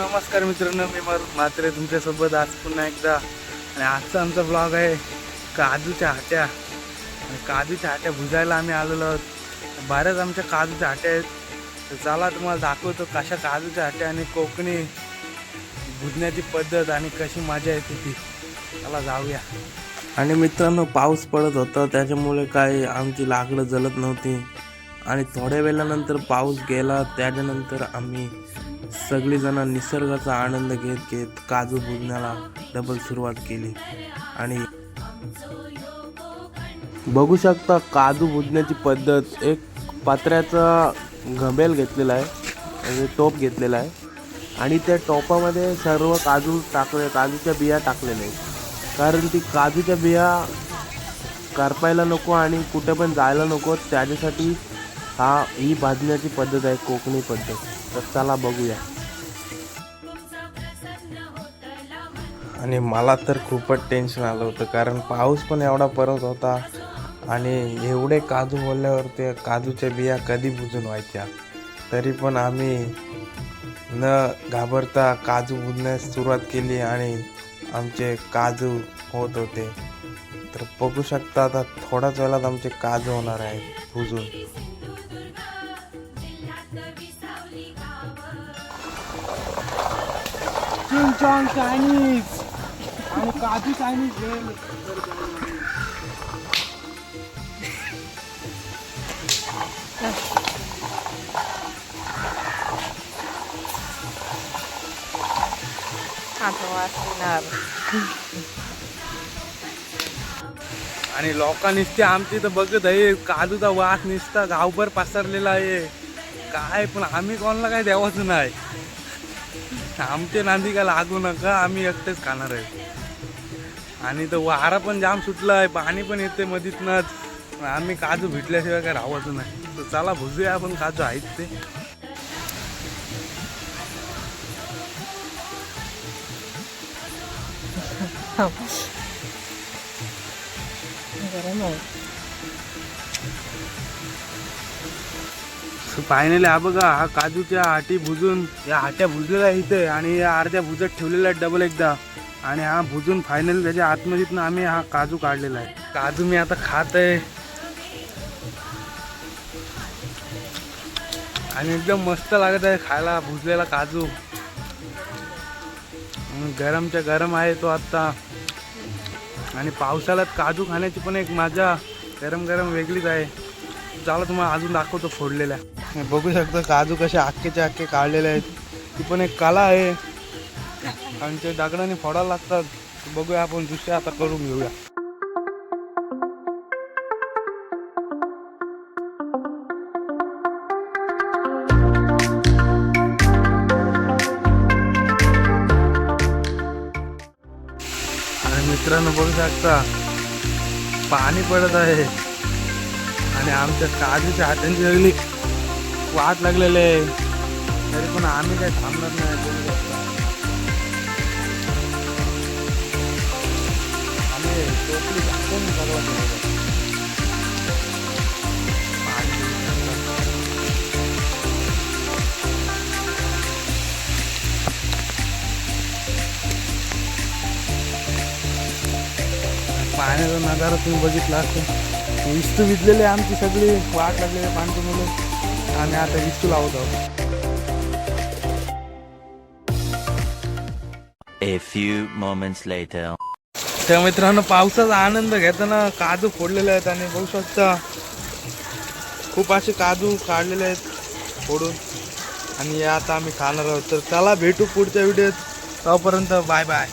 नमस्कार मित्रांनो मी मर मात्रे तुमच्यासोबत आज पुन्हा एकदा. आणि आजचा आमचा ब्लॉग आहे काजूच्या हाट्या. आणि काजूच्या हाट्या भुजायला आम्ही आलेलो आहोत. बऱ्याच आमच्या काजूच्या हाट्या आहेत. तर चला तुम्हाला दाखवतो कशा काजूच्या हाट्या आणि कोकणी भुजण्याची पद्धत आणि कशी मजा येते ती. चला जाऊया. आणि मित्रांनो पाऊस पडत होता त्याच्यामुळे काय आमची लाकडं जलत नव्हती. आणि थोड्या वेळानंतर पाऊस गेला त्याच्यानंतर आम्ही सगळेजण निसर्गाचा आनंद घेत घेत काजू बुजण्याला डबल सुरुवात केली. आणि बघू शकता काजू बुजण्याची पद्धत एक पात्र्याचा घमेल घेतलेला आहे. म्हणजे टोप घेतलेला आहे. आणि त्या टोपामध्ये सर्व काजू टाकले काजूच्या बिया टाकलेल्या आहेत. कारण ती काजूच्या बिया करपायला नको आणि कुठे पण जायला नको. त्याच्यासाठी हा ही भाजण्याची पद्धत आहे कोकणी पद्धत. तर चला बघूया. आणि मला तर खूपच टेन्शन आलं होतं कारण पाऊस पण एवढा परत होता. आणि एवढे काजू बोलल्यावर ते काजूच्या बिया कधी बुजून व्हायच्या? तरी पण आम्ही न घाबरता काजू बुजण्यास सुरुवात केली आणि आमचे काजू होत होते. तर बघू शकता आता थोड्याच वेळात आमचे काजू होणार आहेत बुजून. चिंचॉन चायनीज आणि काजू चायनीज आणि लोका निसते आमची तर बघत आहे काजूचा वास निसता गावभर पसरलेला आहे. काय पण आम्ही कोणाला काय द्यावाच नाही. आमचे नांदिका लागू नका आम्ही एकटेच खाणार आहे. आणि तो वारा पण जाम सुटला आहे पाणी पण येते मधीतनंच. आम्ही काजू भेटल्याशिवाय काय राहावंच नाही. तर चला भुजूया आपण काजू आहेत ते. गरम आहे. फायनली हा बघा हा काजूच्या हाटी भुजून या हाट्या भुजलेल्या इथे आणि या अर्ध्या भुजत ठेवलेल्या आहेत डबल एकदा. आणि हा भुजून फायनल त्याच्या आतमधीतनं आम्ही हा काजू काढलेला आहे. काजू मी आता खात आहे. आणि एकदम मस्त लागत आहे खायला भुजलेला काजू. गरमच्या गरम आहे तो आत्ता. आणि पावसाळ्यात काजू खाण्याची पण एक मजा गरम गरम वेगळीच आहे. चला तुम्हाला अजून दाखवतो फोडलेल्या. बघू शकता काजू कसे अख्खेचे अख्खे काढलेले आहेत. ती पण एक कला आहे. आणि ते दगडाने फोडायला लागतात. बघूया आपण दुसऱ्या आता करून घेऊया. आणि मित्रांनो बघू शकता पाणी पडत आहे. आणि आमच्या काजूच्या हातांची लागली वाट लागलेली आहे. तरी पण आम्ही काही थांबणार नाही. आम्ही टोपली झाकून सगळं. पाण्याचा नजारा तुम्ही बघितला असतो इस्तू विजलेली आहे आमची सगळी. वाट लागलेली आहे पाणी तुम्हाला आम्ही आता इस्तू लावत आहोत. A few moments later. त्या मित्रांनो पावसाचा आनंद घेताना काजू फोडलेले आहेत आणि बघू शकता खूप असे काजू काढलेले आहेत फोडून. आणि हे आता आम्ही खाणार आहोत. तर चला भेटू पुढच्या व्हिडिओत तोपर्यंत बाय बाय